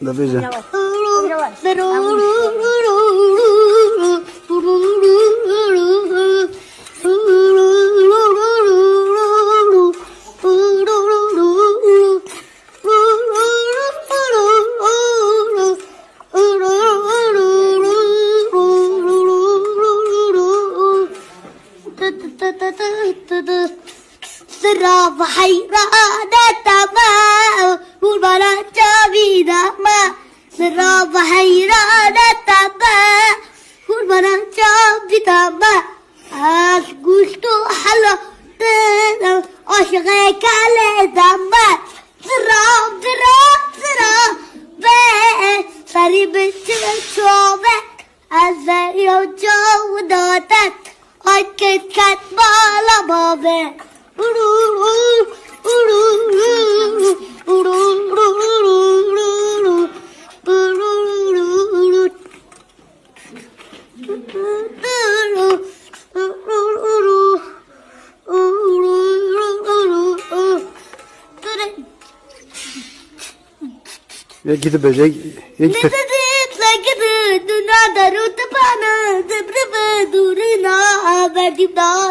Não veja. Será vai ra Sıra hayrana tamam Vurmana cavidama Az gusto hala Aşık kale dama Sıra sıra sıra Ve bitti çobek Az veriyor çoğu dotek Ay ket bağlama be Jaki to będzie? Jaki to... Dünyada rütbana zıbrı duruna verdim daha